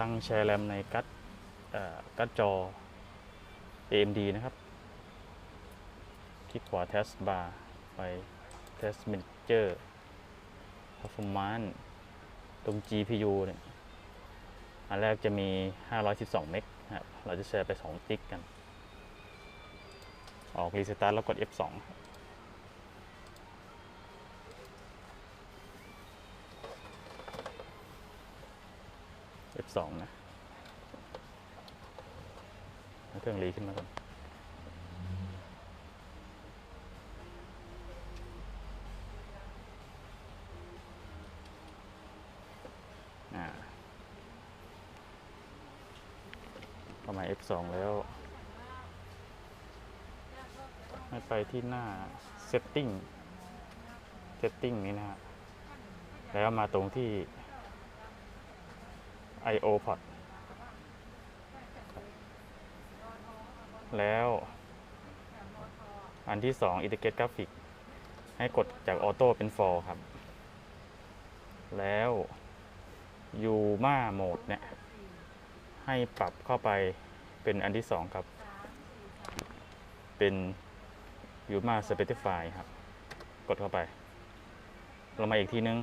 ตั้งแชร์แรมในกัดกัดจอ AMD นะครับคลิกขวา Task Bar ไป Task Manager Performance ตรง GPU เนี่ย อันแรกจะมี 512 เมกนะครับเราจะแชร์ไป2จิกกัน ออกรีสตาร์ทแล้วกด F2 F2 นะเครื่องรีขึ้นมาก่อนอ่าเข้ามา F2 แล้วให้ไปที่หน้า Setting Setting นี้นะฮะแล้วมาตรงที่ I/O port แล้วอันที่สอง Integrate Graphic ให้กดจาก Auto เป็น For ครับ แล้ว Yuma Mode เนี่ย ให้ปรับเข้าไปเป็นอันที่สองครับ เป็น Yuma Specify ครับ กดเข้าไปลงมาอีกทีนึง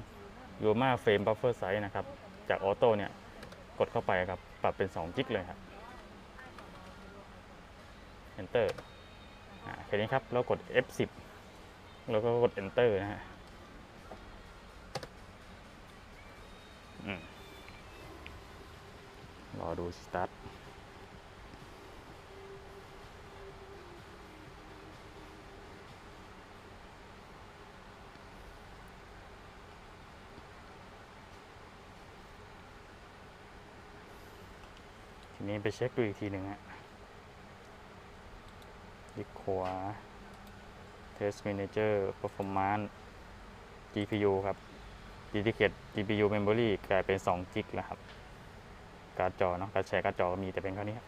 Yuma Frame Buffer Size นะครับ จากออโต้เนี่ย กดเข้าไปครับ ปรับเป็น2จิกเลยครับ Enter อ่าแค่นี้ครับ แล้วกด F10 แล้วก็กด Enter นะฮะรอดูสตาร์ท นี้ไปเช็คดูอีกทีหนึ่งฮะคลิกขวา Test Manager Performance GPU ครับ Dedicate GPU Memory กลายเป็น2จิกแล้วครับ การ์ดจอเนาะการแชร์การ์ดจอก็มีแต่เป็นเท่านี้ครับ